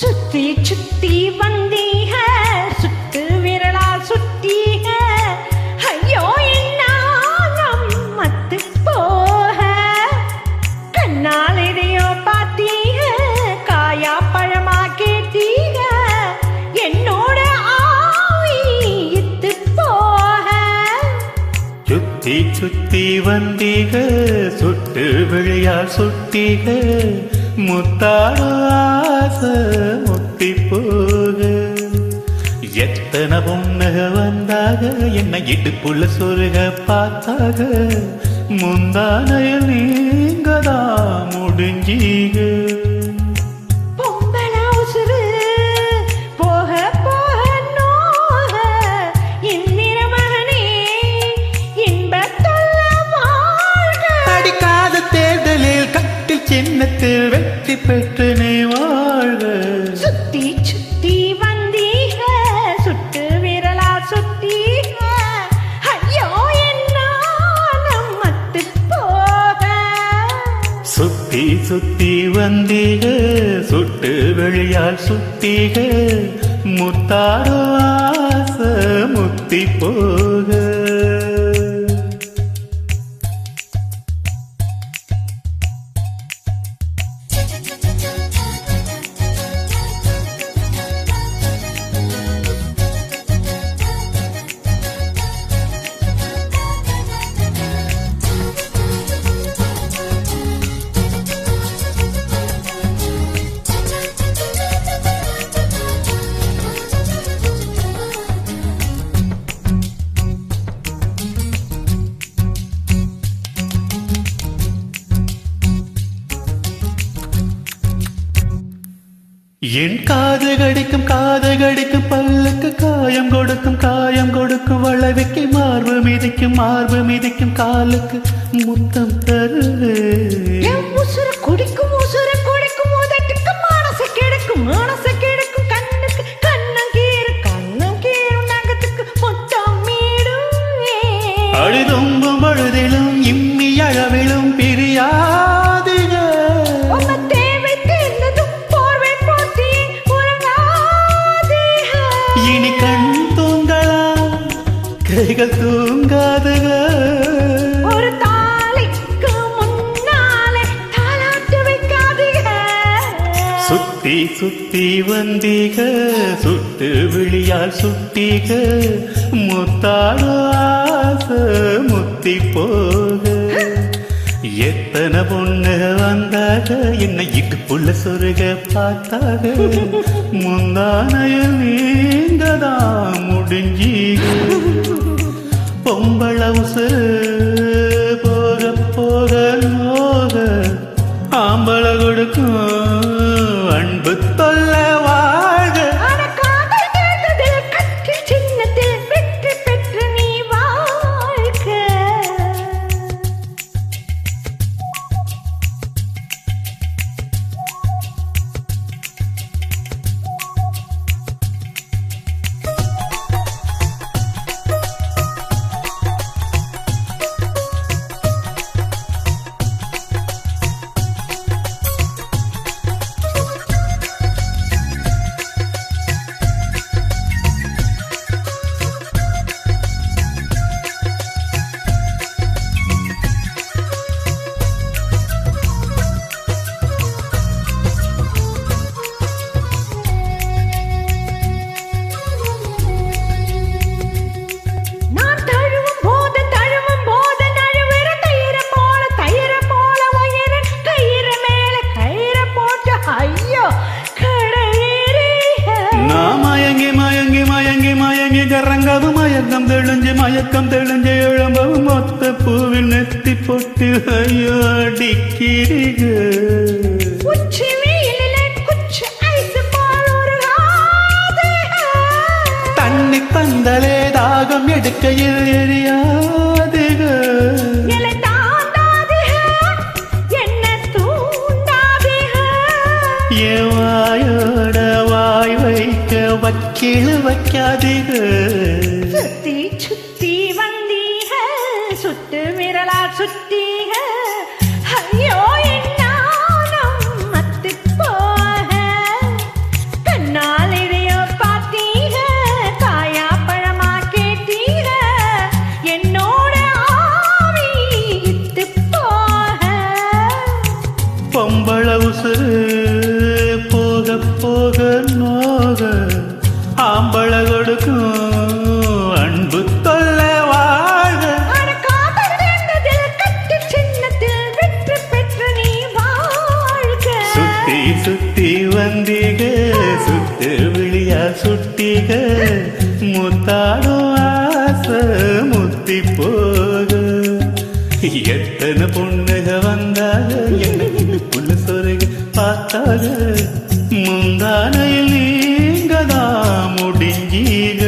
சுத்தி சுத்தி சுத்தி வந்தீக சுட்டு விழியா சுட்டீக முத்தாடு ஆசை முத்தி போக எத்தனை பொண்ணுக வந்தாக என்ன இடுப்புள்ள சொருக பார்த்தாக. முந்தானையில் நீங்க தான் சுத்தி வந்தீக சுட்டு வெளியால் சுத்தீக முத்தாரோ ஆச முத்தி போக. என் காது கடிக்கும் காது கடிக்கும் பல்லுக்கு காயம் கொடுக்கும் காயம் கொடுக்கும் வளவிக்கு மார்பு மிதிக்கும் மார்பு மிதிக்கும் காலுக்கு முத்தம் தரு. குடிக்கும் உசுர குடிக்கும் உதட்டுக்கு மனசு கிடைக்கும் மனசு சுத்தி வந்தீக சுட்டு விழியால் சுட்டீக முத்தாடு முத்தி போக. எத்தனை பொண்ணு வந்தாக என்னை இடுப்புள்ள சொருக பார்த்தாக. முந்தானையில் நீங்கதான் முடிஞ்சீங்க பொம்பள உசுறு மயக்கம் தெளிஞ்சு எழும்பவும் மொத்த பூவில் நெத்தி பொட்டி ஐயோ. தண்ணி பந்தலே தாகம் எடுக்கையில். என் வாயோட வாய் வைக்க வக்கீழு வைக்காதீக சுத்திகளா சுத்தீக ஐயோ என்னாலும் மத்து போக. கண்ணால் இதையோ பார்த்தீங்க காயா பழமா கேட்டீங்க என்னோட ஆவி இத்து போக. போக நோக. வந்தீக சுட்டு விழியா சுட்டிக. முத்தாடும் ஆசை முத்தி போக. எத்தனை பொண்ணுக வந்தாக என்ன புள்ள சொருக பார்த்தாக. முந்தானையில் நீங்க தான் முடிஞ்சீங்க